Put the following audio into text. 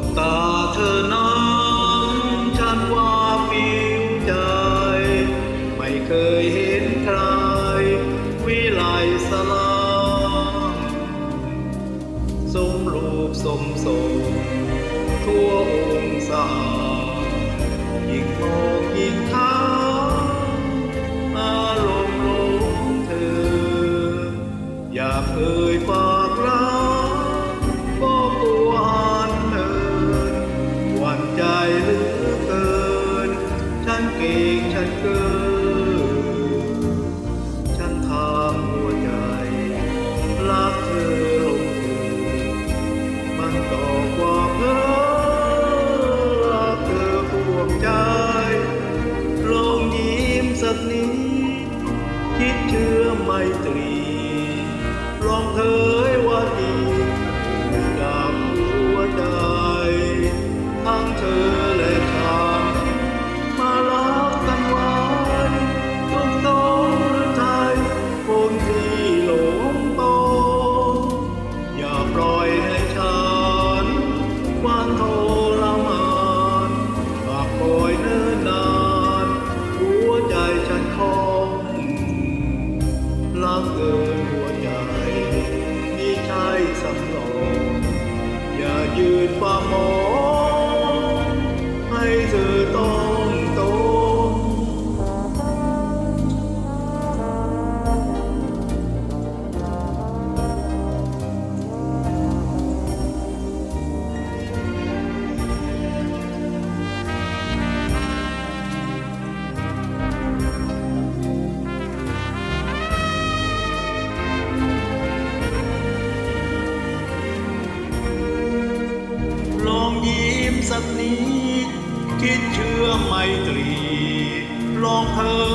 บตาเธอนั้นฉันว่าฟิวใจ ไม่เคยเห็นใคร วิไลสลาสมรูปสมสมทั่วองศา นั้นเก่งฉันเกินฉันทำหัวใจรักเธอลงถึงมันต่อกว่าเพ้อรักเธอพวงใจลองยิ้มสักนิดคิดเชื่อไม่ตรีลองเผยว่า องยิ้มสักนิดคิดเชื่อไมตรีลองเธอ